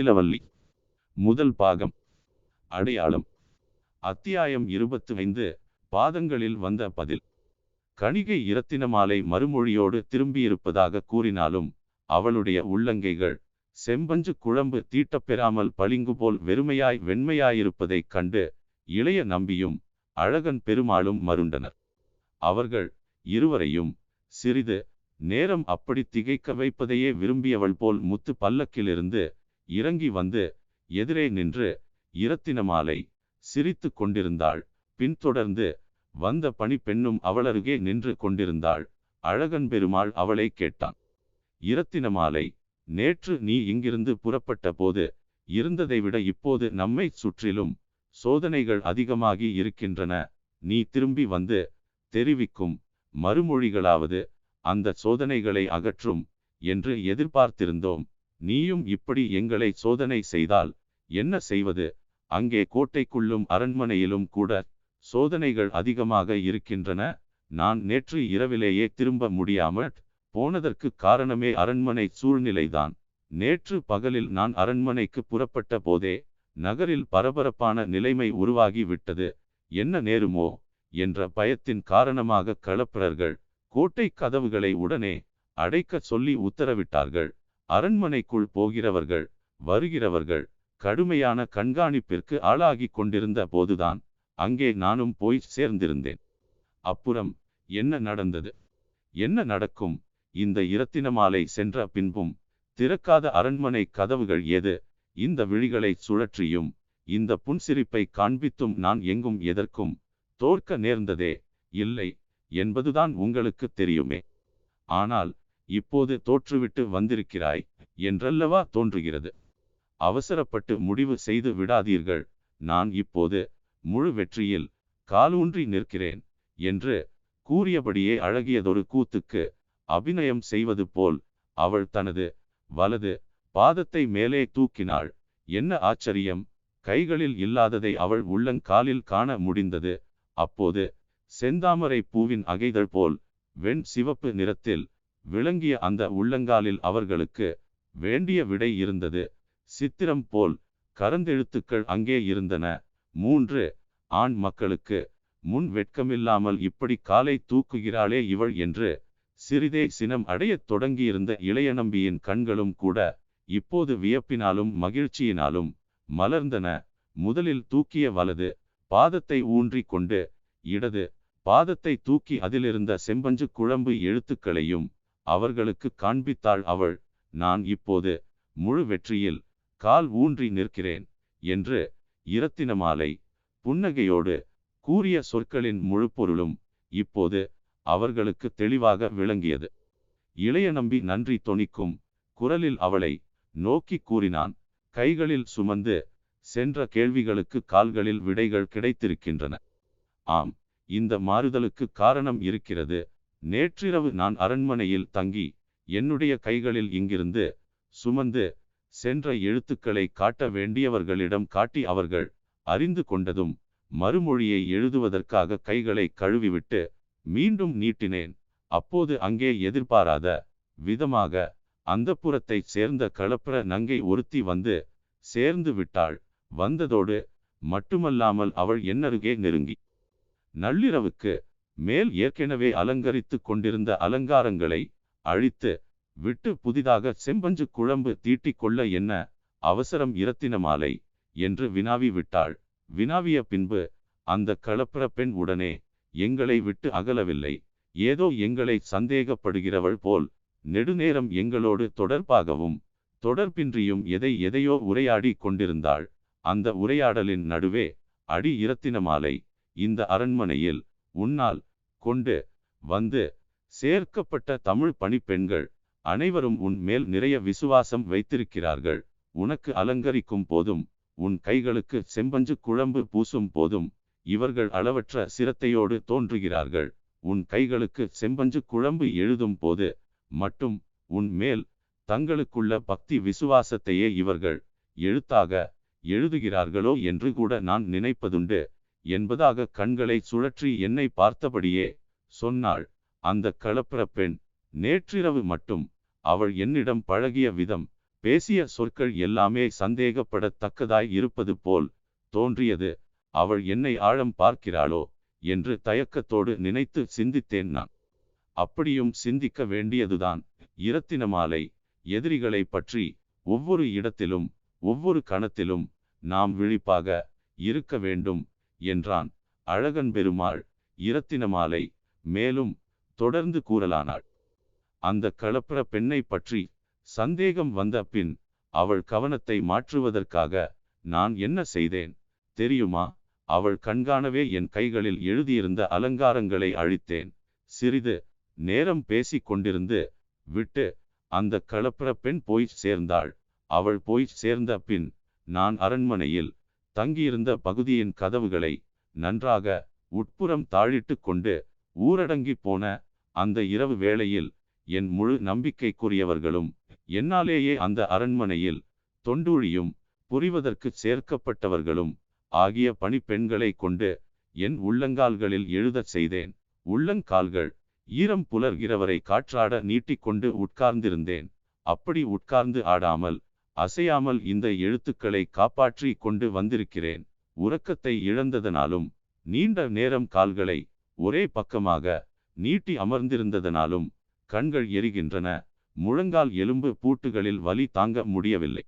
நித்திலவல்லி முதல் பாகம். அடையாளம். அத்தியாயம் இருபத்து ஐந்து பாதங்களில் வந்த பதில். கணிகை இரத்தினமாலை மறுமொழியோடு திரும்பியிருப்பதாக கூறினாலும் அவளுடைய உள்ளங்கைகள் செம்பஞ்சு குழம்பு தீட்டப்பெறாமல் பளிங்கு போல் வெறுமையாய் வெண்மையாயிருப்பதைக் கண்டு இளைய நம்பியும் அழகன் பெருமாளும் மருண்டனர். அவர்கள் இருவரையும் சிறிது நேரம் அப்படி திகைக்க வைப்பதையே விரும்பியவள் போல் முத்து பல்லக்கிலிருந்து இறங்கி வந்து எதிரே நின்று இரத்தினமாலை சிரித்து கொண்டிருந்தாள். பின்தொடர்ந்து வந்த பணிப்பெண்ணும் அவளருகே நின்று கொண்டிருந்தாள். அழகன் பெருமாள் அவளை கேட்டான். இரத்தினமாலை நேற்று நீ இங்கிருந்து புறப்பட்ட போது இருந்ததை விட இப்போது நம்மை சுற்றிலும் சோதனைகள் அதிகமாகி இருக்கின்றன. நீ திரும்பி வந்து தெரிவிக்கும் மறுமொழிகளாவது அந்த சோதனைகளை அகற்றும் என்று எதிர்பார்த்திருந்தோம். நீயும் இப்படி எங்களை சோதனை செய்தால் என்ன செய்வது? அங்கே கோட்டைக்குள்ளும் அரண்மனையிலும் கூட சோதனைகள் அதிகமாக இருக்கின்றன. நான் நேற்று இரவிலேயே திரும்ப முடியாமல் போனதற்கு காரணமே அரண்மனை சூழ்நிலைதான். நேற்று பகலில் நான் அரண்மனைக்கு புறப்பட்ட போதே நகரில் பரபரப்பான நிலைமை உருவாகி விட்டது. என்ன நேருமோ என்ற பயத்தின் காரணமாக களப்பிரர்கள் கோட்டை கதவுகளை உடனே அடைக்க சொல்லி உத்தரவிட்டார்கள். அரண்மனைக்குள் போகிறவர்கள் வருகிறவர்கள் கடுமையான கண்காணிப்பிற்கு ஆளாகி கொண்டிருந்த போதுதான் அங்கே நானும் போய் சேர்ந்திருந்தேன். அப்புறம் என்ன நடந்தது? என்ன நடக்கும்? இந்த இரத்தினமாலை சென்ற பின்பும் திறக்காத அரண்மனை கதவுகள் எது? இந்த விழிகளை சுழற்றியும் இந்த புன்சிரிப்பை காண்பித்தும் நான் எங்கும் எதற்கும் தோற்க நேர்ந்ததே இல்லை என்பதுதான் உங்களுக்கு தெரியுமே. ஆனால் இப்போது தோற்றுவிட்டு வந்திருக்கிறாய் என்றல்லவா தோன்றுகிறது. அவசரப்பட்டு முடிவு செய்து விடாதீர்கள். நான் இப்போது முழு வெற்றியில் காலூன்றி நிற்கிறேன் என்று கூறியபடியே அழகியதொரு கூத்துக்கு அபிநயம் செய்வது போல் அவள் தனது வலது பாதத்தை மேலே தூக்கினாள். என்ன ஆச்சரியம்? கைகளில் இல்லாததை அவள் உள்ளங்காலில் காண முடிந்தது. அப்போது செந்தாமரை பூவின் அகைதழ் போல் வெண் சிவப்பு நிறத்தில் விளங்கிய அந்த உள்ளங்காலில் அவர்களுக்கு வேண்டிய விடை இருந்தது. சித்திரம் போல் கரந்தெழுத்துக்கள் அங்கே இருந்தன. மூன்று ஆண் மக்களுக்கு முன் வெட்கமில்லாமல் இப்படி காலை தூக்குகிறாளே இவள் என்று சிறிதே சினம் அடையத் தொடங்கியிருந்த இளைய நம்பியின் கண்களும் கூட இப்போது வியப்பினாலும் மகிழ்ச்சியினாலும் மலர்ந்தன. முதலில் தூக்கிய வலது பாதத்தை ஊன்றி கொண்டு இடது பாதத்தை தூக்கி அதிலிருந்த செம்பஞ்சு குழம்பு எழுத்துக்களையும் அவர்களுக்கு காண்பித்தாள் அவள் நான் இப்போது முழு வெற்றியில் கால் ஊன்றி நிற்கிறேன் என்று இரத்தினமாலை புன்னகையோடு கூறிய சொற்களின் முழு பொருளும் இப்போது அவர்களுக்கு தெளிவாக விளங்கியது. இளைய நம்பி நன்றி தொனிக்கும் குரலில் அவளை நோக்கி கூறினான். கைகளில் சுமந்து சென்ற கேள்விகளுக்கு கால்களில் விடைகள் கிடைத்திருக்கின்றன. ஆம் இந்த மாறுதலுக்கு காரணம் இருக்கிறது. நேற்றிரவு நான் அரண்மனையில் தங்கி என்னுடைய கைகளில் இங்கிருந்து சுமந்து சென்ற எழுத்துக்களை காட்ட வேண்டியவர்களிடம் காட்டி அவர்கள் அறிந்து கொண்டதும் மறுமொழியை எழுதுவதற்காக கைகளை கழுவிவிட்டு மீண்டும் நீட்டினேன். அப்போது அங்கே எதிர்பாராத விதமாக அந்த புறத்தைச் சேர்ந்த களப்பிர நங்கை ஒருத்தி வந்து சேர்ந்து விட்டாள். வந்ததோடு மட்டுமல்லாமல் அவள் என்னருகே நெருங்கி. நள்ளிரவுக்கு மேல் ஏற்கனவே அலங்கரித்து கொண்டிருந்த அலங்காரங்களை அழித்து விட்டு புதிதாக செம்பஞ்சு குழம்பு தீட்டிக் கொள்ள என்ன அவசரம் இரத்தினமாலை என்று வினாவி விட்டாள். வினாவிய பின்பு அந்த களப்பிர பெண் உடனே எங்களை விட்டு அகலவில்லை. ஏதோ எங்களை சந்தேகப்படுகிறவள் போல் நெடுநேரம் எங்களோடு தொடர்பாகவும் தொடர்பின்றியும் எதை எதையோ உரையாடி கொண்டிருந்தாள். அந்த உரையாடலின் நடுவே அடி இரத்தினமாலை இந்த அரண்மனையில் உன்னால் கொண்டு வந்து சேர்க்கப்பட்ட தமிழ் பணிப்பெண்கள் அனைவரும் உன் மேல் நிறைய விசுவாசம் வைத்திருக்கிறார்கள். உனக்கு அலங்கரிக்கும் போதும் உன் கைகளுக்கு செம்பஞ்சு குழம்பு பூசும் போதும் இவர்கள் அளவற்ற சிரத்தையோடு தோன்றுகிறார்கள். உன் கைகளுக்கு செம்பஞ்சு குழம்பு எழுதும் போது மட்டும் உன் மேல் தங்களுக்குள்ள பக்தி விசுவாசத்தையே இவர்கள் எழுத்தாக எழுதுகிறார்களோ என்று கூட நான் நினைப்பதுண்டு. என்பதாக கண்களை சுழற்றி என்னை பார்த்தபடியே சொன்னாள் அந்த களப்பிர பெண் நேற்றிரவு மட்டும் அவள் என்னிடம் பழகிய விதம் பேசிய சொற்கள் எல்லாமே சந்தேகப்படத்தக்கதாய் இருப்பது போல் தோன்றியது. அவள் என்னை ஆழம் பார்க்கிறாளோ என்று தயக்கத்தோடு நினைத்து சிந்தித்தேன் நான். அப்படியும் சிந்திக்க வேண்டியதுதான். இரத்தினமாலை எதிரிகளை பற்றி ஒவ்வொரு இடத்திலும் ஒவ்வொரு கணத்திலும் நாம் விழிப்பாக இருக்க வேண்டும் என்றான். அழகன் பெருமாள் இரத்தினமாலை மேலும் தொடர்ந்து கூறலானாள். அந்த களப்பர பெண்ணை பற்றி சந்தேகம் வந்த பின் அவள் கவனத்தை மாற்றுவதற்காக நான் என்ன செய்தேன்? தெரியுமா? அவள் கண்காணவே என் கைகளில் எழுதியிருந்த அலங்காரங்களை அழித்தேன். சிறிது நேரம் பேசிக் கொண்டிருந்து விட்டு அந்த களப்பர பெண் போய் சேர்ந்தாள். அவள் போய் சேர்ந்த பின் நான் அரண்மனையில் தங்கியிருந்த பகுதியின் கதவுகளை நன்றாக உட்புறம் தாழிட்டு கொண்டு ஊரடங்கி போன அந்த இரவு வேளையில் என் முழு நம்பிக்கைக்குரியவர்களும் என்னாலேயே அந்த அரண்மனையில் தொண்டூழியும் புரிவதற்கு சேர்க்கப்பட்டவர்களும் ஆகிய பணிப்பெண்களை கொண்டு என் உள்ளங்கால்களில் எழுதச் செய்தேன். உள்ளங்கால்கள் ஈரம் புலர்கிறவரை காற்றாட நீட்டிக்கொண்டு உட்கார்ந்திருந்தேன். அப்படி உட்கார்ந்து ஆடாமல் அசையாமல் இந்த எழுத்துக்களை காப்பாற்றி கொண்டு வந்திருக்கிறேன். உறக்கத்தை இழந்ததனாலும் நீண்ட நேரம் கால்களை ஒரே பக்கமாக நீட்டி அமர்ந்திருந்ததனாலும் கண்கள் எரிகின்றன. முழங்கால் எலும்பு பூட்டுகளில் வலி தாங்க முடியவில்லை.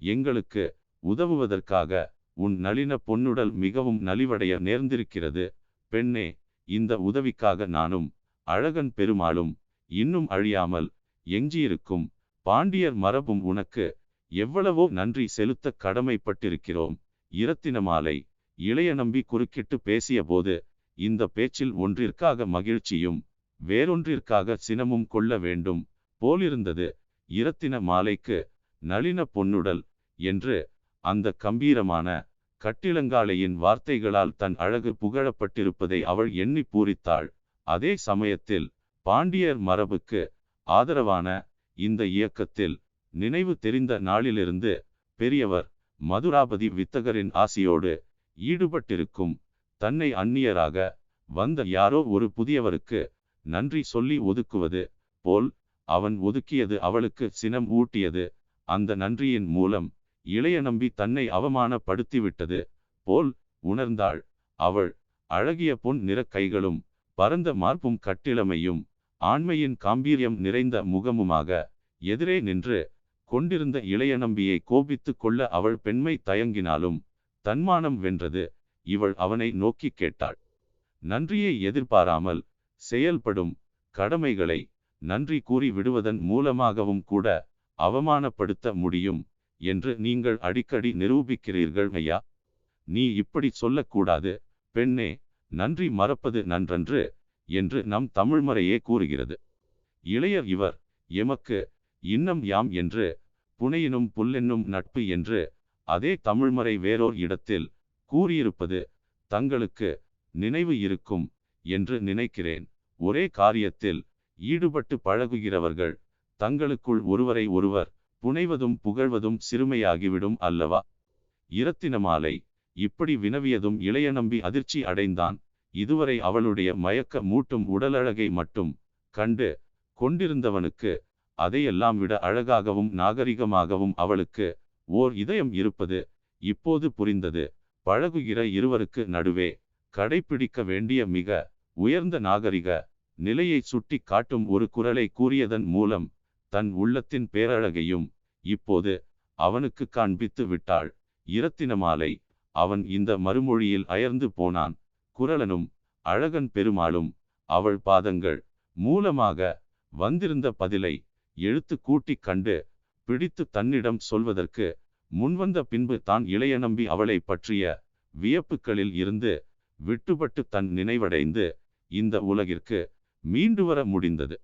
எங்களுக்கு உதவுவதற்காக உன் நளின பொன்னுடல் மிகவும் நலிவடைய நேர்ந்திருக்கிறது. பெண்ணே இந்த உதவிக்காக நானும் அழகன் பெருமாளும் இன்னும் அழியாமல் எஞ்சியிருக்கும் பாண்டியர் மரபும் உனக்கு எவ்வளவோ நன்றி செலுத்த கடமைப்பட்டிருக்கிறோம். இரத்தினமாலை இளைய நம்பி குறுக்கிட்டு பேசியபோது இந்த பேச்சில் ஒன்றிற்காக மகிழ்ச்சியும் வேறொன்றிற்காக சினமும் கொள்ள வேண்டும் போலிருந்தது. இரத்தின மாலைக்கு நளின பொன்னுடல் என்று அந்த கம்பீரமான கட்டிலங்காலையின் வார்த்தைகளால் தன் அழகு புகழப்பட்டிருப்பதை அவள் எண்ணி பூரித்தாள். அதே சமயத்தில் பாண்டியர் மரபுக்கு ஆதரவான இந்த இயக்கத்தில் நினைவு தெரிந்த நாளிலிருந்து பெரியவர் மதுராபதி வித்தகரின் ஆசியோடு ஈடுபட்டிருக்கும் தன்னை அந்நியராக வந்த யாரோ ஒரு புதியவருக்கு நன்றி சொல்லி ஒதுக்குவது போல் அவன் ஒதுக்கியது அவளுக்கு சினம் ஊட்டியது. அந்த நன்றியின் மூலம் இளைய நம்பி தன்னை அவமானப்படுத்திவிட்டது போல் உணர்ந்தாள். அவள் அழகிய பொன் நிற கைகளும் பரந்த மார்பும் கட்டிளமையும் ஆண்மையின் காம்பீரியம் நிறைந்த முகமுமாக எதிரே நின்று கொண்டிருந்த இளைய நம்பியை கோபித்து கொள்ள அவள் பெண்மை தயங்கினாலும் தன்மானம் வென்றது. இவள் அவனை நோக்கி கேட்டாள். நன்றியை எதிர்பாராமல் செயல்படும் கடமைகளை நன்றி கூறி விடுவதன் மூலமாகவும் கூட அவமானப்படுத்த முடியும் என்று நீங்கள் அடிக்கடி நிரூபிக்கிறீர்கள் ஐயா. நீ இப்படி சொல்லக்கூடாது. பெண்ணே நன்றி மறப்பது நன்றன்று என்று நம் தமிழ்மறையே கூறுகிறது. இளையர் இவர் எமக்கு இன்னம் யாம் என்று புனையினும் புல்லென்னும் நட்பு என்று அதே தமிழ்மறை வேறோர் இடத்தில் கூறியிருப்பது தங்களுக்கு நினைவு இருக்கும் என்று நினைக்கிறேன். ஒரே காரியத்தில் ஈடுபட்டு பழகுகிறவர்கள் தங்களுக்குள் ஒருவரை ஒருவர் புனைவதும் புகழ்வதும் சிறுமையாகிவிடும் அல்லவா? இரத்தினமாலை இப்படி வினவியதும் இளைய நம்பி அதிர்ச்சி அடைந்தான். இதுவரை அவளுடைய மயக்க மூட்டும் உடலழகை மட்டும் கண்டு கொண்டிருந்தவனுக்கு அதையெல்லாம் விட அழகாகவும் நாகரிகமாகவும் அவளுக்கு ஓர் இதயம் இருப்பது இப்போது புரிந்தது. பழகுகிற இருவருக்கு நடுவே கடைப்பிடிக்க வேண்டிய மிக உயர்ந்த நாகரிக நிலையை சுட்டி காட்டும் ஒரு குரலை கூறியதன் மூலம் தன் உள்ளத்தின் பேரழகையும் இப்போது அவனுக்கு காண்பித்து விட்டாள். இரத்தினமாலை அவன் இந்த மறுமொழியில் அயர்ந்து போனான். குரலனும் அழகன் பெருமாளும் அவள் பாதங்கள் மூலமாக வந்திருந்த பதிலை எழுத்து கூட்டிக் கண்டு பிடித்து தன்னிடம் சொல்வதற்கு முன்வந்த பின்பு தான் இளைய நம்பி அவளை பற்றிய வியப்புக்களில் இருந்து விட்டுபட்டு தன் நினைவடைந்து இந்த உலகிற்கு மீண்டு வர முடிந்தது.